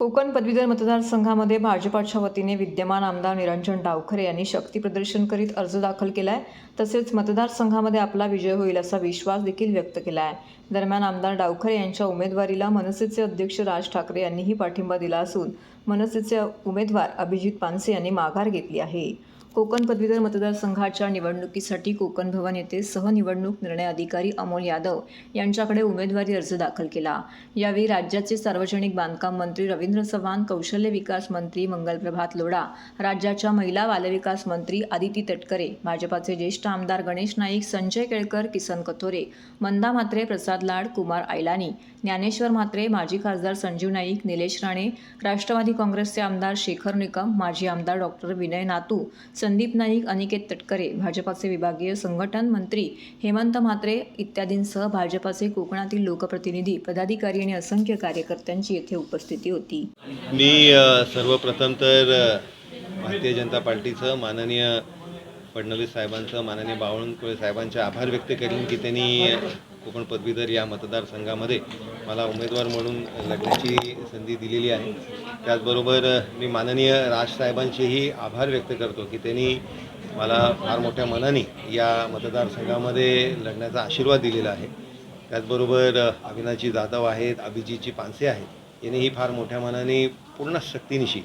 कोकण पदवीधर मतदारसंघामध्ये भाजपाच्या वतीने विद्यमान आमदार निरंजन डावखरे यांनी शक्ती प्रदर्शन करीत अर्ज दाखल केला आहे तसेच मतदारसंघामध्ये आपला विजय होईल असा विश्वास देखील व्यक्त केला आहे दरम्यान आमदार डावखरे यांच्या उमेदवारीला मनसेचे अध्यक्ष राज ठाकरे यांनीही पाठिंबा दिला असून मनसेचे उमेदवार अभिजित पानसे यांनी माघार घेतली आहे. कोकण पदवीधर मतदारसंघाच्या निवडणुकीसाठी कोकण भवन येथे सहनिवडणूक निर्णय अधिकारी अमोल यादव यांच्याकडे उमेदवारी अर्ज दाखल केला. यावेळी राज्याचे सार्वजनिक बांधकाम मंत्री रवींद्र चव्हाण कौशल्य विकास मंत्री मंगलप्रभात लोढा राज्याच्या महिला बालविकास मंत्री आदिती तटकरे भाजपाचे ज्येष्ठ आमदार गणेश नाईक संजय केळकर किसन कथोरे मंदा म्हात्रे प्रसाद लाड कुमार आयलानी ज्ञानेश्वर म्हात्रे माजी खासदार संजीव नाईक निलेश राणे राष्ट्रवादी काँग्रेसचे आमदार शेखर निकम माजी आमदार डॉक्टर विनय नातू संदीप नाईक अनिकेत तटकरे भाजपाचे विभागीय संघटन मंत्री हेमंत म्हात्रे इत्यादींसह भाजपाचे कोकणातील लोकप्रतिनिधी पदाधिकारी आणि असंख्य कार्यकर्त्यांची येथे उपस्थिती होती. मी सर्वप्रथम तर भारतीय जनता पार्टीचं माननीय फडणवीस साहेबांचं माननीय बावळकुळे साहेबांचे आभार व्यक्त करेन की त्यांनी कोकण पदवीधर या मतदारसंघामध्ये मला उमेदवार म्हणून लढण्याची संधी दिलेली आहे. त्याचबरोबर मी माननीय राजसाहेबांचेही आभार व्यक्त करतो की त्यांनी मला फार मोठ्या मनाने या मतदारसंघामध्ये लढण्याचा आशीर्वाद दिलेला आहे. त्याचबरोबर अ, जाधव आहेत अभिजीतची पानसे आहेत. यांनीही फार मोठ्या मनाने पूर्ण शक्तीनिशी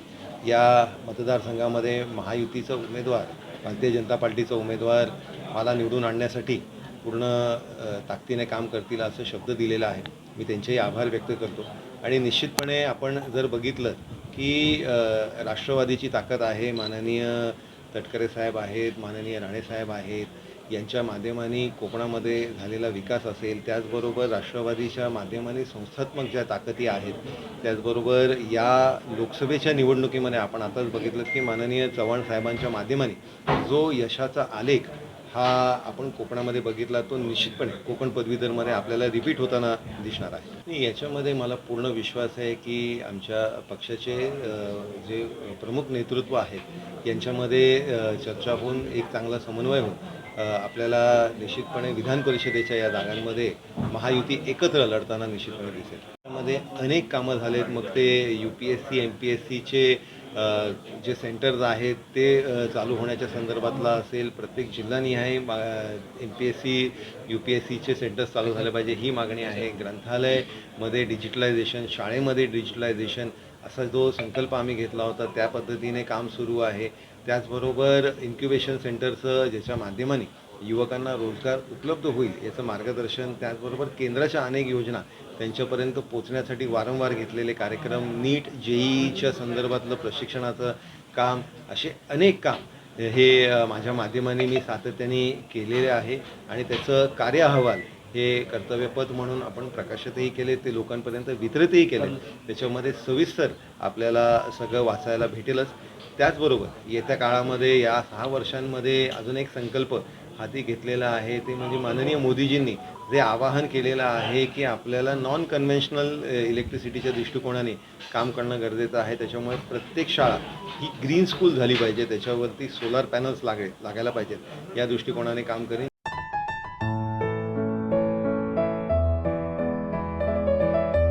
या मतदारसंघामध्ये महायुतीचा उमेदवार भारतीय जनता पार्टीचा उमेदवार मला निवडून आणण्यासाठी पूर्ण ताकदीने काम करतील असं शब्द दिलेला आहे. मी त्यांचेही आभार व्यक्त करतो. आणि निश्चितपणे आपण जर बघितलं की राष्ट्रवादीची ताकद आहे माननीय तटकरे साहेब आहेत माननीय राणेसाहेब आहेत यांच्या माध्यमाने कोकणामध्ये झालेला विकास असेल त्याचबरोबर राष्ट्रवादीच्या माध्यमाने संस्थात्मक ज्या ताकदी आहेत त्याचबरोबर या लोकसभेच्या निवडणुकीमध्ये आपण आताच बघितलं की माननीय चव्हाण साहेबांच्या माध्यमाने जो यशाचा आलेख हा आपण कोकणामध्ये बघितला तो निश्चितपणे कोकण पदवीधरमध्ये आपल्याला रिपीट होताना दिसणार आहे. आणि याच्यामध्ये मला पूर्ण विश्वास आहे की आमच्या पक्षाचे जे प्रमुख नेतृत्व आहेत यांच्यामध्ये चर्चा होऊन एक चांगला समन्वय होऊन आपल्याला निश्चितपणे विधान परिषदेच्या या जागांमध्ये महायुती एकत्र लढताना निश्चितपणे दिसेल. त्यामध्ये अनेक कामं झालेत. मग ते U P S C M P S सीचे जे सेंटर्स आहेत ते चालू होण्याच्या संदर्भातला असेल प्रत्येक जिल्हानिहाय M P S C U P S सीचे सेंटर्स चालू झाले पाहिजे ही मागणी आहे. ग्रंथालयमध्ये डिजिटलायझेशन शाळेमध्ये डिजिटलायझेशन असा जो संकल्प आम्ही घेतला होता त्या पद्धतीने काम सुरू आहे. त्याचबरोबर इन्क्युबेशन सेंटरचं ज्याच्या माध्यमाने युवकांना रोजगार उपलब्ध होईल याचं मार्गदर्शन त्याचबरोबर केंद्राच्या अनेक योजना त्यांच्यापर्यंत पोचण्यासाठी वारंवार घेतलेले कार्यक्रम नीट जेईच्या संदर्भातलं प्रशिक्षणाचं काम असे अनेक काम हे माझ्या माध्यमाने मी सातत्याने केलेले आहे. आणि त्याचं कार्य अहवाल हे कर्तव्यपद म्हणून आपण प्रकाशितही केले ते लोकांपर्यंत वितरितही केले. त्याच्यामध्ये सविस्तर आपल्याला सगळं वाचायला भेटेलच. त्याचबरोबर येत्या काळामध्ये या सहा वर्षांमध्ये अजून एक संकल्प हाती घेतलेला आहे. ते म्हणजे माननीय मोदीजींनी जे आवाहन केलेलं आहे की आपल्याला नॉन कन्व्हेन्शनल इलेक्ट्रिसिटीच्या दृष्टिकोनाने काम करणं गरजेचं आहे. त्याच्यामुळे प्रत्येक शाळा ही ग्रीन स्कूल झाली पाहिजे. त्याच्यावरती सोलार पॅनल्स लागे लागायला पाहिजेत. या दृष्टिकोनाने काम करेन.